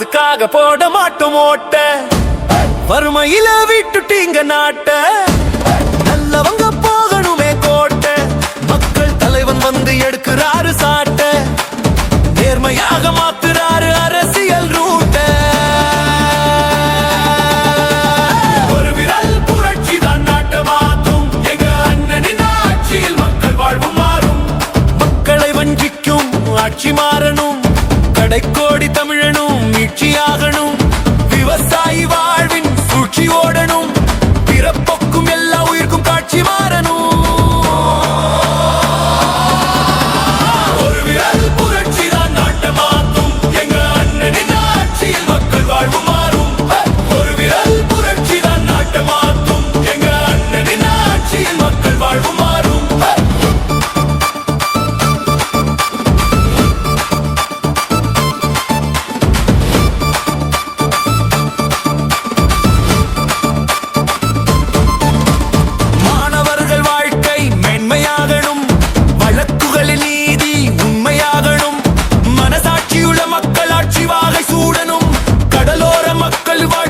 காசுக்காக போட மாட்டோம் ஓட்ட. வறுமையில விட்டுட்டீங்க நாட்ட. நல்லவங்க போகணுமே கோட்ட. மக்கள் தலைவன் வந்து எடுக்கிறாரு சாட்ட. நேர்மையாக மாத்துறாரு அரசியல் ரூட்ட. ஒரு விரல் புரட்சி தான் நாட்டை மாத்தும் எங்க அண்ணனின் ஆட்சியில் மக்கள் வாழ்வு மாறும். மக்களை வஞ்சிக்கும் ஆட்சி மாறணும். கடைக்கோடி தமிழனும் மீட்சியாகணும். விவசாயி வாழ்வில் வாழ்வா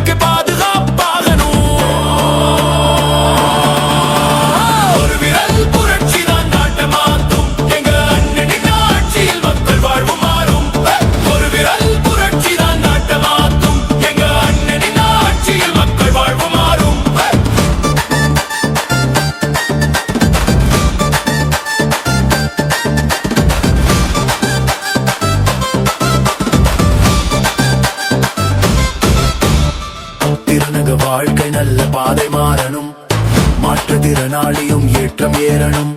திருநக வாழ்க்கை நல்ல பாதை மாறணும். மாற்றுத்திறனாளியும் ஏற்றம் ஏறணும்.